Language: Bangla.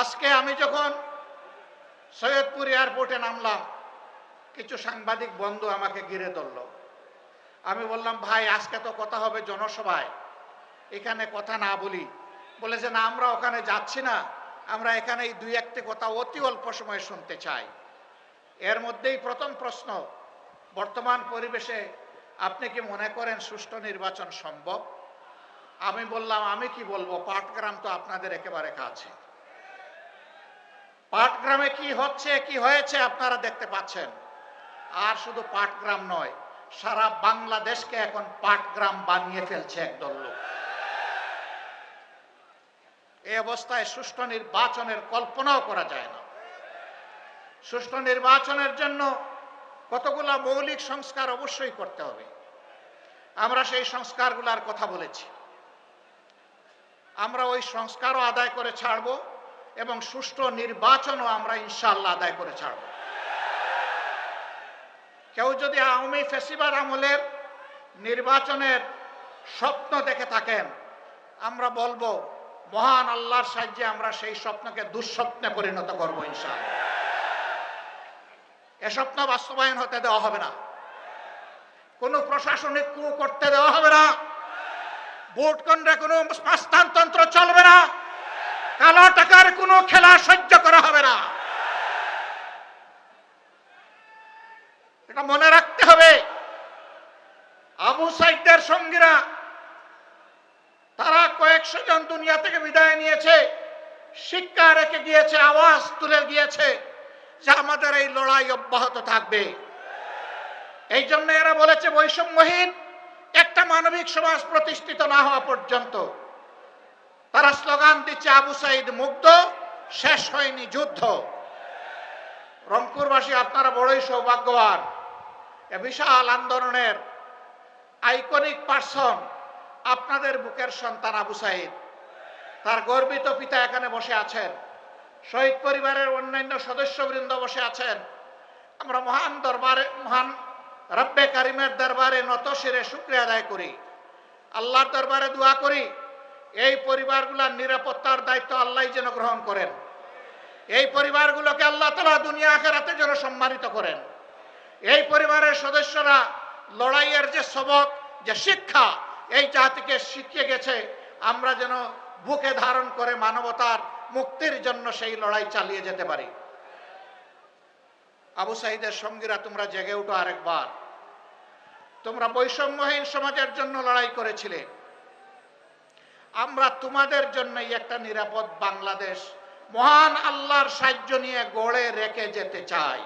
আজকে আমি যখন সৈয়দপুর এয়ারপোর্টে নামলাম, কিছু সাংবাদিক বন্ধু আমাকে ঘিরে ধরল। আমি বললাম, ভাই, আজকে তো কথা হবে জনসভায়। এখানে কথা না বলি। বলে যে, না, আমরা ওখানে যাচ্ছি না। আমরা এখানে এই দুই একটি কথা অতি অল্প সময় শুনতে চাই। এর মধ্যেই প্রথম প্রশ্ন, বর্তমান পরিবেশে আপনি কি মনে করেন সুষ্ঠু নির্বাচন সম্ভব? আমি বললাম, আমি কি বলব? পাটগ্রাম তো আপনাদের একেবারে কাছে। পাটগ্রামে কি হচ্ছে, কি হয়েছে আপনারা দেখতে পাচ্ছেন। আর শুধু পাটগ্রাম নয়, সারা বাংলাদেশকে এখন পাটগ্রাম বানিয়ে ফেলছে একদল লোক। এই অবস্থায় সুষ্ঠু নির্বাচনের কল্পনাও করা যায় না। সুষ্ঠু নির্বাচনের জন্য কতগুলা মৌলিক সংস্কার অবশ্যই করতে হবে। আমরা সেই সংস্কারগুলোর কথা বলেছি। আমরা ওই সংস্কারও আদায় করে ছাড়ব। এবং সুষ্ঠু নির্বাচনও আমরা ইনশাল্লাহ আদায় করে ছাড়ব। কেউ যদি আওয়ামী ফেসিবার আমলের নির্বাচনের স্বপ্ন দেখে থাকেন, আমরা বলব, মহান আল্লাহর সাহায্যে আমরা সেই স্বপ্নকে দুঃস্বপ্নে পরিণত করব ইনশাআল্লাহ। এ স্বপ্ন বাস্তবায়ন হতে দেওয়া হবে না। কোনো প্রশাসনিক কু করতে দেওয়া হবে না। ভোট কেন্দ্রে কোনো স্থানতন্ত্র চলবে না। কালো টাকার কোনো খেলা সহ্য করা হবে না। এটা মনে রাখতে হবে। আবু সাইদদের সঙ্গীরা তারা কয়েকশো জন দুনিয়া থেকে বিদায় নিয়েছে। শিক্ষা রেখে গিয়েছে, আওয়াজ তুলে গিয়েছে যে আমাদের এই লড়াই অব্যাহত থাকবে। এই জন্য এরা বলেছে, বৈষম্যহীন একটা মানবিক সমাজ প্রতিষ্ঠিত না হওয়া পর্যন্ত তারা স্লোগান দিচ্ছে, আবু সাইদ মুগ্ধ, শেষ হয়নি যুদ্ধ। রংপুরবাসী, আপনারা বড়ই সৌভাগ্যবান। এ বিশাল আন্দোলনের আইকনিক পার্সন আপনাদের বুকের সন্তান আবু সাইদ। তার গর্বিত পিতা এখানে বসে আছেন। শহীদ পরিবারের অন্যান্য সদস্যবৃন্দ বসে আছেন। আমরা মহান দরবারে, মহান রব্বে কারিমের দরবারে নত শিরে শুক্রিয়া আদায় করি। আল্লাহর দরবারে দোয়া করি। এই পরিবারগুলোর নিরাপত্তার দায়িত্ব আল্লাহ যেন গ্রহণ করেন। এই পরিবারগুলোকে আল্লাহ তালা দুনিয়া আখেরাতে যেন সম্মানিত করেন। এই পরিবারের সদস্যরা লড়াইয়ের যে সবক, যে শিক্ষা, এই জাতিকে শিখিয়ে গেছে, আমরা যেন বুকে ধারণ করে মানবতার মুক্তির জন্য সেই লড়াই চালিয়ে যেতে পারি। আবু সাহিদের সঙ্গীরা তোমরা জেগে উঠো আরেকবার। তোমরা বৈষম্যহীন সমাজের জন্য লড়াই করেছিলে। আমরা তোমাদের জন্য একটা নিরাপদ বাংলাদেশ। মহান আল্লাহর সাহায্য নিয়ে গড়ে রেখে যেতে চাই।